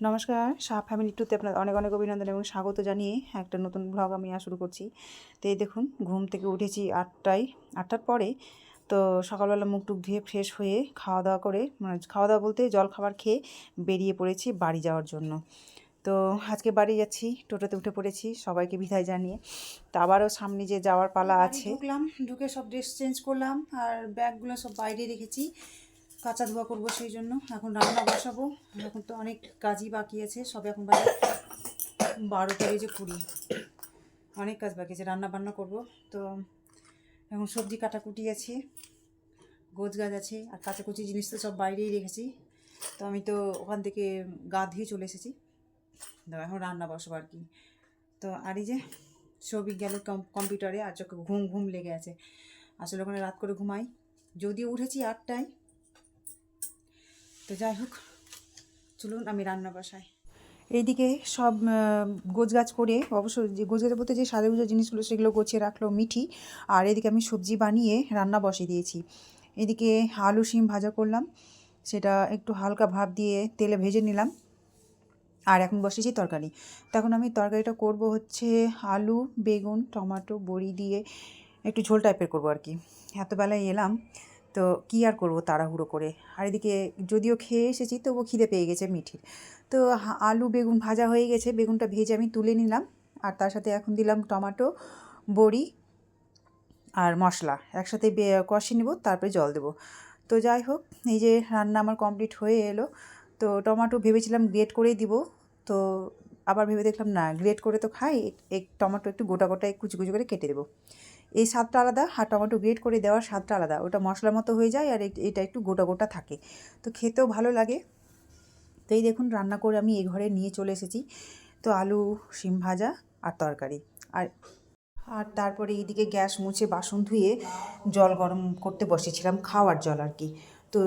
নমস্কার শাহ ফ্যামিলি টুতে আপনার অনেক অনেক অভিনন্দন এবং স্বাগত জানিয়ে একটা নতুন ব্লগ আমি শুরু করছি। তো এই দেখুন ঘুম থেকে উঠেছি আটটায় আটটার পরে তো সকালবেলা মুখ টুক ধুয়ে ফ্রেশ হয়ে খাওয়া দাওয়া করে মানে খাওয়া দাওয়া বলতে জল খাবার খেয়ে বেরিয়ে পড়েছি বাড়ি যাওয়ার জন্য। তো আজকে বাড়ি যাচ্ছি টোটোতে উঠে পড়েছি সবাইকে বিদায় জানিয়ে। তো আবারও সামনে যে যাওয়ার পালা আছে। ঢুকলাম ঢুকে সব ড্রেস চেঞ্জ করলাম আর ব্যাগগুলো সব বাইরে রেখেছি। কাঁচা ধোয়া করব সেই জন্য। এখন রান্না বসাবো। এখন তো অনেক কাজই বাকি আছে। সব এখন বাজে বারোটা বেজে কুড়ি। অনেক কাজ বাকি আছে। রান্না বান্না করব। তো এখন সবজি কাটাকুটি আছে, গোছ গাছ আছে, আর কাচাকুচি জিনিস তো সব বাইরেই রেখেছি। তো আমি তো ওখান থেকে গা ধুয়ে চলে এসেছি। তো এখন রান্না বসবো আর কি। তো আর এই যে সবিক গেল কম্পিউটারে আর চোখে ঘুম ঘুম লেগে আছে। আসলে ওখানে রাত করে ঘুমাই। যদিও উঠেছি আটটায় তো যাই হোক, চলুন আমি রান্না বসাই। এইদিকে সব গোছগাছ করে, অবশ্য যে গোছগাছ বলতে যে সাদা গুজো জিনিসগুলো সেগুলো গোছিয়ে রাখল মিঠি, আর এদিকে আমি সবজি বানিয়ে রান্না বসিয়ে দিয়েছি। এদিকে আলু শিম ভাজা করলাম, সেটা একটু হালকা ভাপ দিয়ে তেলে ভেজে নিলাম, আর এখন বসেছি তরকারি। তখন আমি তরকারিটা করব হচ্ছে আলু, বেগুন, টমেটো, বড়ি দিয়ে একটু ঝোল টাইপের করব আর কি। এতবেলায় এলাম তো কী আর করব তাড়াহুড়ো করে? আর এদিকে যদিও খেয়ে এসেছি, তবুও খিদে পেয়ে গেছে মিঠির। তো আলু বেগুন ভাজা হয়ে গেছে, বেগুনটা ভেজে আমি তুলে নিলাম। আর তার সাথে এখন দিলাম টমাটো, বড়ি আর মশলা। একসাথে কষিয়ে নেব, তারপরে জল দেবো। তো যাই হোক, এই যে রান্না আমার কমপ্লিট হয়ে এলো। তো টমাটো ভেবেছিলাম গ্রেট করেই দিব। তো আবার ভেবে দেখলাম, না, গ্রেট করে তো খাই এক টমাটো একটু গোটা গোটা কুচি কুচি করে কেটে দেবো। এই স্বাদটা আলাদা, আর টমেটো গ্রেট করে দেওয়ার স্বাদটা আলাদা। ওটা মশলার মতো হয়ে যায়, আর এটা একটু গোটা গোটা থাকে। তো খেতেও ভালো লাগে। তো এই দেখুন, রান্না করে আমি এই ঘরে নিয়ে চলে এসেছি। তো আলু, শিম ভাজা আর তরকারি। আর আর তারপরে এইদিকে গ্যাস মুছে বাসন ধুয়ে জল গরম করতে বসেছিলাম, খাওয়ার জল আর কি। তো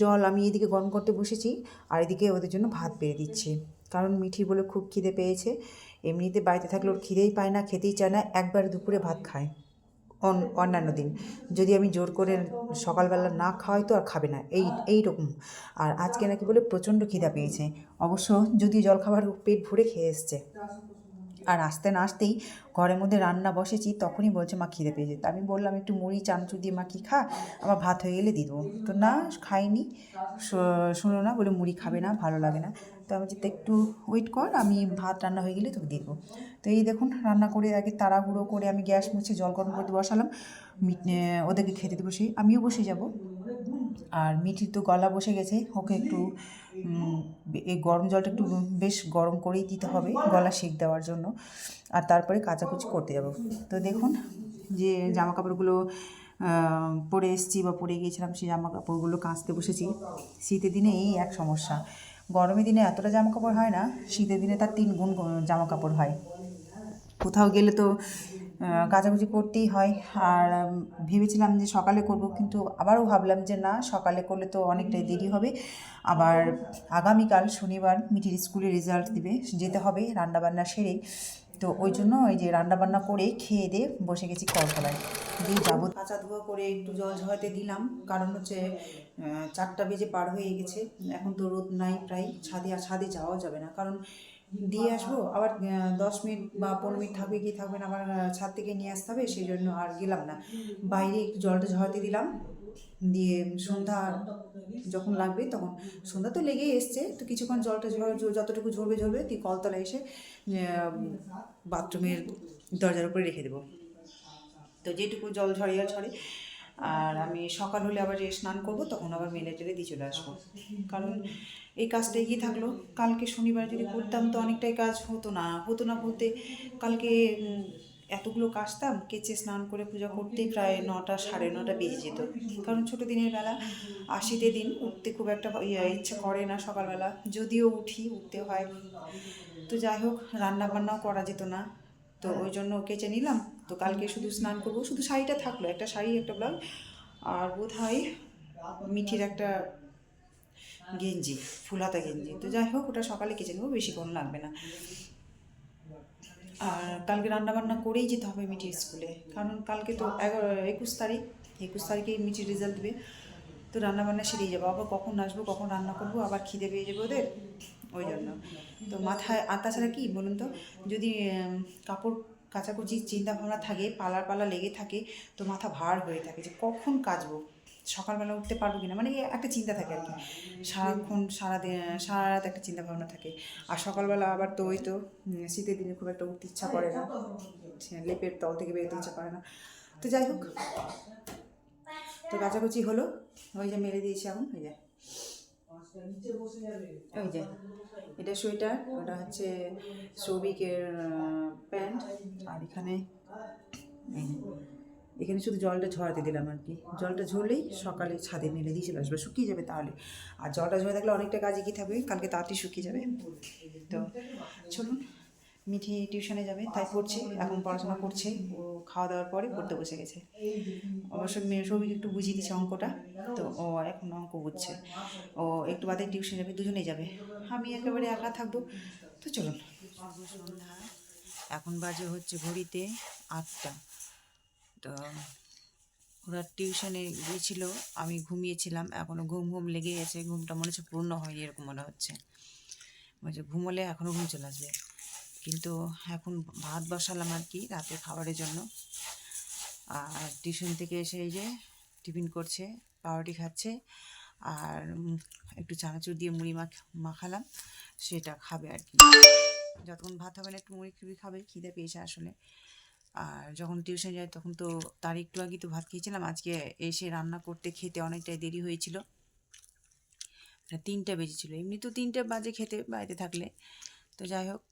জল আমি এদিকে গরম করতে বসেছি, আর এদিকে ওদের জন্য ভাত বেড়ে দিচ্ছি। কারণ মিঠি বলে খুব খিদে পেয়েছে। এমনিতে বাড়িতে থাকলে ওর খিদেই পায় না, খেতেই চায় না, একবার দুপুরে ভাত খায়। অন্যান্য দিন। যদি আমি জোর করে সকালবেলা না খাওয়াই তো আর খাবে না। এই এই রকম। আর আজকে নাকি বলে প্রচণ্ড খিদা পেয়েছে। অবশ্য যদি জলখাবার পেট ভরে খেয়ে এসছে। আর আসতে না আসতেই ঘরের মধ্যে রান্না বসেছি তখনই বলছে মা খিদে পেয়েছে। আমি বললাম একটু মুড়ি চানাচুর দিয়ে মা কি খা? আমার ভাত হয়ে গেলে দিয়ে দেবো। তো না খাইনি। শুনো না বলে মুড়ি খাবে না ভালো লাগে না। তো আমি বলছি, "তা একটু ওয়েট কর আমি ভাত রান্না হয়ে গেলে তোকে দেবো। তো এই দেখুন রান্না করে আগে তাড়াহুড়ো করে আমি গ্যাস মুছে জল গরম করতে বসালাম। ওদেরকে খেতে দেবো সেই আমিও বসে যাব। আর মিঠির তো গলা বসে গেছে, ওকে একটু এই গরম জলটা একটু বেশ গরম করেই দিতে হবে, গলা সেক দেওয়ার জন্য। আর তারপরে কাচাকুচি করতে যাব। তো দেখুন যে জামা কাপড়গুলো পরে এসেছি বা পরে গিয়েছিলাম সেই জামা কাপড়গুলো কাচতে বসেছি। শীতের দিনে এই এক সমস্যা। গরমের দিনে এতটা জামা কাপড় হয় না, শীতের দিনে তার তিন গুণ জামা কাপড় হয়। কোথাও গেলে তো কাচাকুচি করতেই হয়। আর ভেবেছিলাম যে সকালে করব, কিন্তু আবারও ভাবলাম যে না, সকালে করলে তো অনেকটাই দেরি হবে। আবার আগামীকাল শনিবার মিটির স্কুলে রেজাল্ট দিবে, যেতে হবে, রান্নাবান্না সেরে। তো ওই জন্য ওই যে রান্নাবান্না করে খেয়ে দিয়ে বসে গেছি কলতলায়। দিয়ে যাব কাঁচা ধোয়া করে একটু জল ঝরাতে দিলাম। কারণ হচ্ছে চারটা বেজে পার হয়ে গেছে। এখন তো রোদ নাই প্রায়। ছাদে ছাদে যাওয়াও যাবে না। কারণ দিয়ে আসব? আবার দশ মিনিট বা পনেরো মিনিট থাকবে কি থাকবে না আবার ছাদ থেকে নিয়ে আসতে হবে সেই জন্য আর গেলাম না। বাইরে একটু জলটা ঝরাতে দিলাম, দিয়ে সন্ধ্যা যখন লাগবে তখন, সন্ধ্যা তো লেগেই এসছে, তো কিছুক্ষণ জলটা ঝর যতটুকু ঝরবে ঝরবে, দিয়ে কলতলায় এসে বাথরুমের দরজার উপরে রেখে দেবো। তো যেটুকু জল ঝরিয়া ঝরে আর আমি সকাল হলে আবার স্নান করব, তখন আবার মেলে টেলে দিয়ে চলে আসব। কারণ এই কাজটা এগিয়ে থাকল। কালকে শনিবার যদি করতাম তো অনেকটাই কাজ হতো না। হতো না বলতে কালকে এতগুলো কাজতাম, কেচে স্নান করে পূজা করতেই প্রায় নটা, সাড়ে নটা বেজে যেত। কারণ ছোটো দিনের বেলা আশিতে দিন উঠতে খুব একটা ইয়ে ইচ্ছা করে না সকালবেলা। যদিও উঠি, উঠতে হয়। তো যাই হোক রান্না বান্নাও করা যেত না। তো ওই জন্য কেচে নিলাম। তো কালকে শুধু স্নান করব। শুধু শাড়িটা থাকল একটা শাড়ি একটা ব্লাউজ। আর বোধ হয় মিঠির একটা গেঞ্জি ফুলহাতা গেঞ্জি। তো যাই হোক ওটা সকালে কেচে নেব বেশিক্ষণ লাগবে না। আর কালকে রান্না বান্না করেই যেতে হবে মিঠির স্কুলে। কারণ কালকে তো এগারো একুশ তারিখ। একুশ তারিখেই মিঠির রেজাল্ট দেবে। তো রান্নাবান্না সেরেই যাব। আবার কখন আসব কখন রান্না করব আবার খিদে পেয়ে যাবে ওদের। ওই জন্য। তো মাথায়, আর তাছাড়া কি বলুন তো, যদি কাপড় কাচাকুচির চিন্তা ভাবনা থাকে পালার পালা লেগে থাকে, তো মাথা ভার হয়ে থাকে যে কখন কাচবো? সকালবেলা উঠতে পারব কিনা? মানে একটা চিন্তা থাকে আর কি। সারাক্ষণ সারাদিন সারা রাত একটা চিন্তা ভাবনা থাকে। আর সকালবেলা আবার তো ওই তো শীতের দিনে খুব একটা উঠতে ইচ্ছা করে না। লেপের তল থেকে বেরোতে ইচ্ছা করে না। তো যাই হোক, তো কাচাকুচি হলো। ওই যে মেরে দিয়েছি এখন ওই যে। ওই যে, এটা সোয়েটার, ওটা হচ্ছে সৌভিকের প্যান্ট। আর এখানে এখানে শুধু জলটা ঝরাতে দিলাম আর কি। জলটা ঝরলেই সকালে ছাদে মেলে দিয়ে চলে আসবে, শুকিয়ে যাবে তাহলে। আর জলটা ঝরে থাকলে অনেকটা কাজে কি থাকবে? কালকে তাড়াতাড়ি শুকিয়ে যাবে। তো, চলুন। মিঠি টিউশনে যাবে, তাই পড়ছে, এখন পড়াশোনা করছে, ও খাওয়া দাওয়ার পরে পড়তে বসে গেছে। অবশ্য মেয়ে সবিক একটু বুঝিয়ে দিচ্ছে অঙ্কটা, তো ও এখন অঙ্ক বুঝছে ও একটু বাদে টিউশন যাবে দুজনেই যাবে। আমি একেবারে একা থাকব, তো চলুন। এখন বাজে হচ্ছে ঘড়িতে আটটা। তো ওরা টিউশনে গিয়েছিল, আমি ঘুমিয়েছিলাম এখনও ঘুম ঘুম লেগে গেছে, ঘুমটা মনে হচ্ছে পূর্ণ হয়নি, এরকম মনে হচ্ছে। বলছে, ঘুমোলে এখনও ঘুম চলে আসবে। কিন্তু এখন ভাত বসালাম আর কি রাতে খাবারের জন্য। আর টিউশন থেকে এসে এই যে টিফিন করছে, পাউরুটি খাচ্ছে, আর একটু চানাচুর দিয়ে মুড়ি মাখ, মাখালাম, সেটা খাবে আর কি। যতক্ষণ ভাত হবে না একটু মুড়ি খুবই খাবে, খিদে পেয়েছে আসলে। আর যখন টিউশন যায় তখন তো তার একটু আগে তো ভাত খেয়েছিলাম, আজকে এসে রান্না করতে খেতে অনেকটাই দেরি হয়েছিল। তিনটা বেজেছিল এমনি তো তিনটে বাজে খেতে, বাড়িতে থাকলে। তো যাই হোক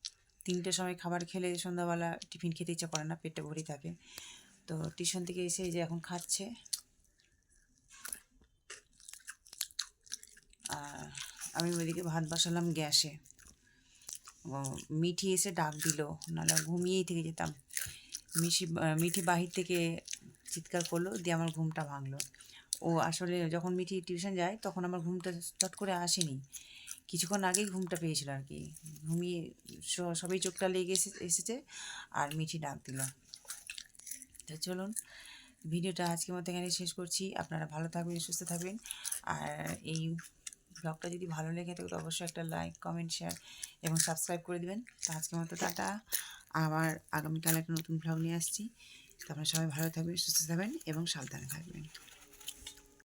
তিনটের সময় খাবার খেলে সন্ধ্যাবেলা টিফিন খেতে ইচ্ছা করে না, পেটটা ভরি থাকে। তো টিউশন থেকে এসে এই যে এখন খাচ্ছে। আর আমি ওইদিকে ভাত বসালাম গ্যাসে। মিঠি এসে ডাক দিল, নাহলে ঘুমিয়েই থেকে যেতাম। মিঠি মিঠি বাহির থেকে চিৎকার করল, দিয়ে আমার ঘুমটা ভাঙলো। ও আসলে যখন মিঠি টিউশন যায়, তখন আমার ঘুমটা চট করে আসেনি। কিছুক্ষণ আগেই ঘুমটা পেয়েছিল আর কি। ঘুমিয়ে সবই চোখটা লেগে এসে, এসেছে আর মিঠি ডাক দিল। তো চলুন, ভিডিওটা আজকের মতো এখানে শেষ করছি। আপনারা ভালো থাকবেন, সুস্থ থাকবেন। আর এই ব্লগটা যদি ভালো লেগে থাকে তো অবশ্যই একটা লাইক, কমেন্ট, শেয়ার এবং সাবস্ক্রাইব করে দিবেন। তো আজকের মতো টাটা। আবার আগামীকাল একটা নতুন ব্লগ নিয়ে আসছি। তো আপনারা সবাই ভালো থাকবেন, সুস্থ থাকবেন এবং সাবধানে থাকবেন।